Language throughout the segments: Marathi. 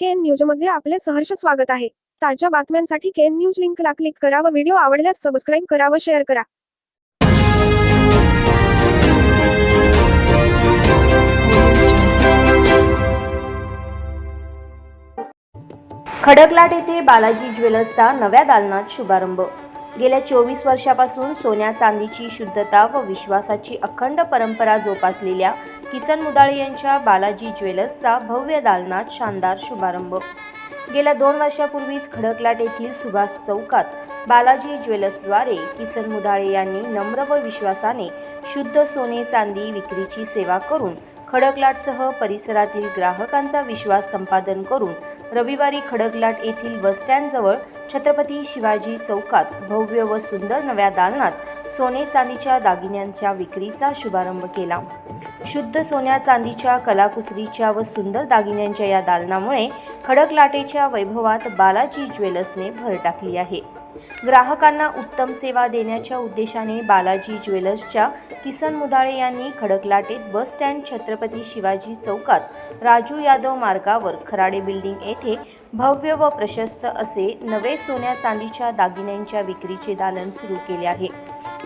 केन न्यूजमध्ये आपले सहर्ष स्वागत आहे. ताज्या बातम्यांसाठी केन न्यूज लिंकला क्लिक करा व व्हिडिओ आवडल्यास सबस्क्राईब करा व शेअर करा. खडकलाट येथे बालाजी ज्वेलर्सचा नव्या दालनात शुभारंभ. गेल्या चोवीस वर्षापासून सोन्या चांदीची शुद्धता व विश्वासाची अखंड परंपरा जोपासलेल्या किसन मुदाळे यांच्या बालाजी ज्वेलर्सचा भव्य दालनात शानदार शुभारंभ. गेल्या दोन वर्षापूर्वीच खडकलाट येथील सुभाष चौकात बालाजी ज्वेलर्सद्वारे किसन मुदाळे यांनी नम्र व विश्वासाने शुद्ध सोने चांदी विक्रीची सेवा करून खडकलाटसह परिसरातील ग्राहकांचा विश्वास संपादन करून रविवारी खडकलाट येथील बसस्टँडजवळ छत्रपती शिवाजी चौकात भव्य व सुंदर नव्या दालनात सोने चांदीच्या दागिन्यांच्या विक्रीचा शुभारंभ केला. शुद्ध सोन्या चांदीच्या कलाकुसरीच्या व सुंदर दागिन्यांच्या या दालनामुळे खडकलाटेच्या वैभवात बालाजी ज्वेलर्सने भर टाकली आहे. ग्राहकांना उत्तम सेवा देण्याच्या उद्देशाने बालाजी ज्वेलर्सच्या किसन मुदाळे यांनी खडकलाटेत बस स्टँड छत्रपती शिवाजी चौकात राजू यादव मार्गावर खराडे बिल्डिंग येथे भव्य व प्रशस्त असे नवे सोन्या चांदीच्या दागिन्यांच्या विक्रीचे दालन सुरू केले आहे.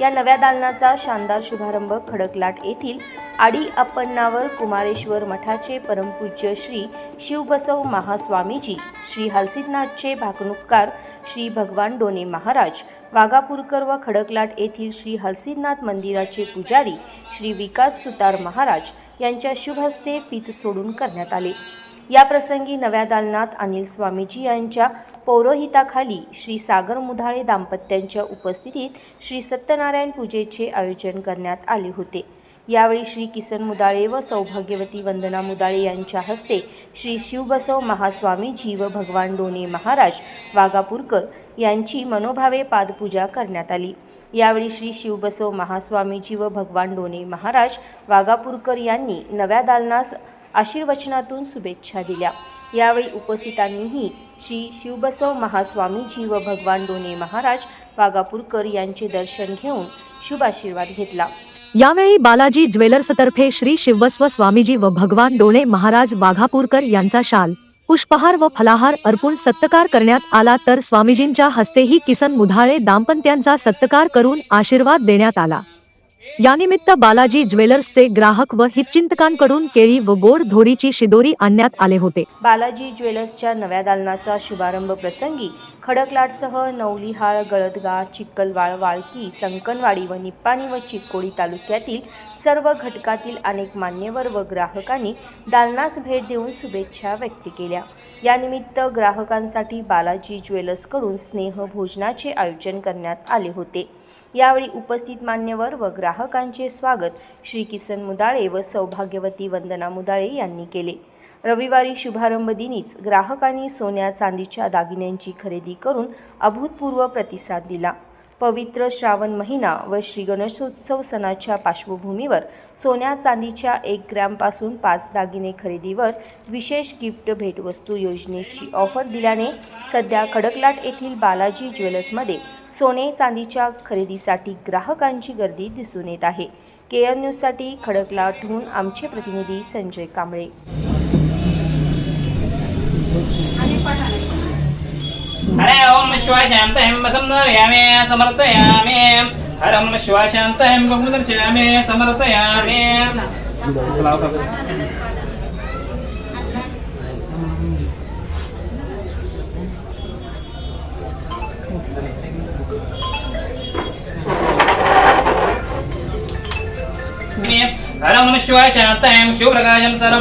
या नव्या दालनाचा शानदार शुभारंभ खडकलाट येथील आडी अप्पन्नावर कुमारेश्वर मठाचे परमपूज्य श्री शिवबसव महास्वामीजी श्री हलसिद्धनाथचे भाकणूककार श्री भगवान डोने महाराज वाघापूरकर व खडकलाट येथील श्री हलसिद्धनाथ मंदिराचे पुजारी श्री विकास सुतार महाराज यांच्या शुभ हस्ते फीत सोडून करण्यात आले. या प्रसंगी नव्या दालनात अनिल स्वामीजी यांच्या पौरोहिताखाली श्री सागर मुधाळे दाम्पत्यांच्या उपस्थितीत श्री सत्यनारायण पूजेचे आयोजन करण्यात आले होते. यावेळी श्री किसन मुदाळे व सौभाग्यवती वंदना मुदाळे यांच्या हस्ते श्री शिवबसव महास्वामीजी व भगवान डोने महाराज वाघापूरकर यांची मनोभावे पादपूजा करण्यात आली. यावेळी श्री शिवबसव महास्वामीजी व भगवान डोने महाराज वाघापूरकर यांनी नव्या दालनास आशीर्वचनातून शुभेच्छा दिल्या. यावेळी उपस्थितांनीही श्री शिवबसव महास्वामीजी व भगवान डोने महाराज वाघापूरकर यांचे दर्शन घेऊन शुभ आशीर्वाद घेतला. यावेळी बालाजी ज्वेलर्सतर्फे श्री शिवस्व स्वामीजी व भगवान डोणे महाराज वाघापूरकर यांचा शाल पुष्पहार व फलाहार अर्पून सत्कार करण्यात आला तर स्वामीजींच्या हस्तेही किसन मुधाळे दाम्पत्यांचा सत्कार करून आशीर्वाद देण्यात आला. यानिमित्त बालाजी ज्वेलर्सचे ग्राहक व हितचिंतकांकडून केळी व गोड धोडीची शिदोरी आणण्यात आले होते. बालाजी ज्वेलर्सच्या नव्या दालनाचा शुभारंभ प्रसंगी खडकलाटसह नवलिहाळ गळदगा चिक्कलवाळ वाळकी संकनवाडी व निप्पाणी व चिक्कोडी तालुक्यातील सर्व घटकातील अनेक मान्यवर व ग्राहकांनी दालनास भेट देऊन शुभेच्छा व्यक्त केल्या. यानिमित्त ग्राहकांसाठी बालाजी ज्वेलर्सकडून स्नेह भोजनाचे आयोजन करण्यात आले होते. यावेळी उपस्थित मान्यवर व ग्राहकांचे स्वागत श्री किसन मुदाळे व सौभाग्यवती वंदना मुदाळे यांनी केले. रविवारी शुभारंभ दिनीच ग्राहकांनी सोन्या चांदीच्या दागिन्यांची खरेदी करून अभूतपूर्व प्रतिसाद दिला. पवित्र श्रावण महिना व श्री गणेशोत्सव सणाच्या पार्श्वभूमीवर सोन्या चांदीच्या एक ग्रॅमपासून पाच दागिने खरेदीवर विशेष गिफ्ट भेटवस्तू योजनेची ऑफर दिल्याने सध्या खडकलाट येथील बालाजी ज्वेलर्समध्ये सोने चांदीच्या खरेदीसाठी ग्राहकांची गर्दी दिसून येत आहे. के न्यूजसाठी खडकलाटहून आमचे प्रतिनिधी संजय कांबळे. हरे ओम शिवाय शांत हिम समर्पयामे समर्पयामे शांत शिवाय शांत शिवप्रकाशम सर्व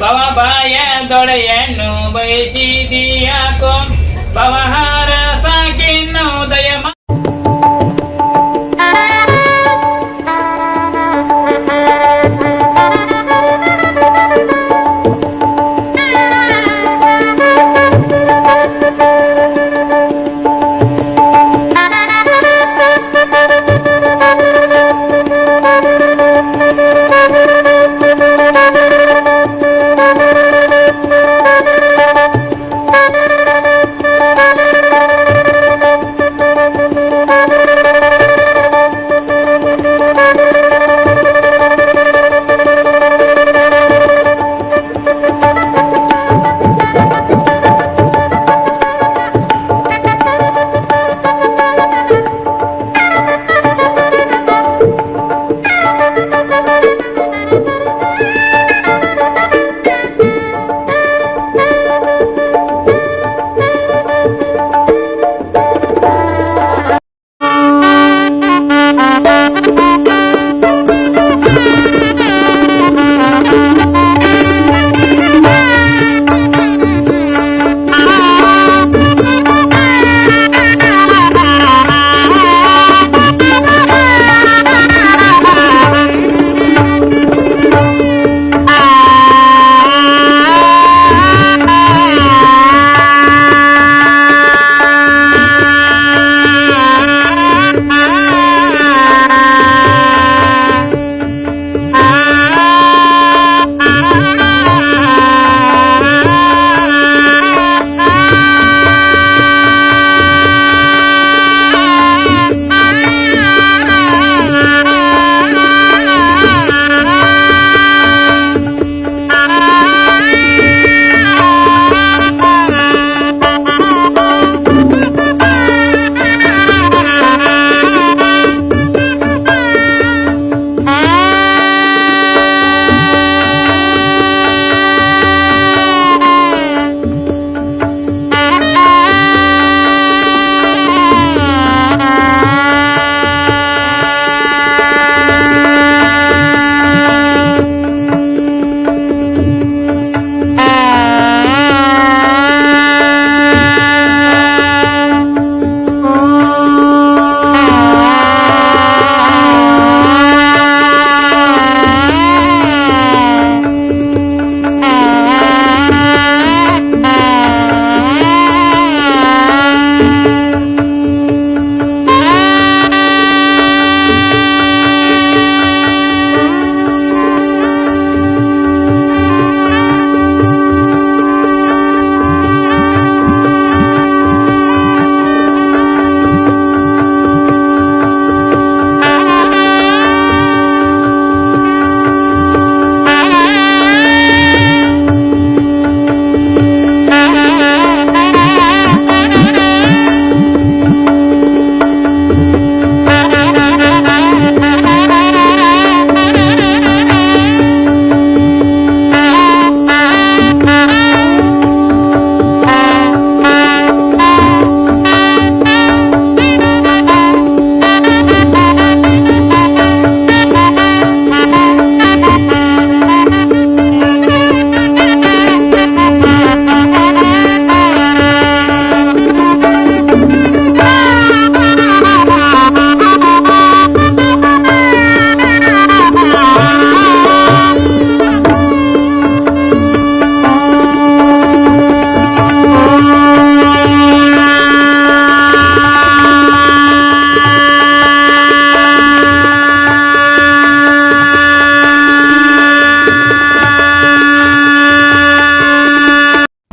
ಭವಭಾಯ ದೊಡೆಯನ್ನು ಬಯಸಿದಿಯಾಕೋ ಭವಹಾರ ಸಾಕಿನ್ನು ದಯಮ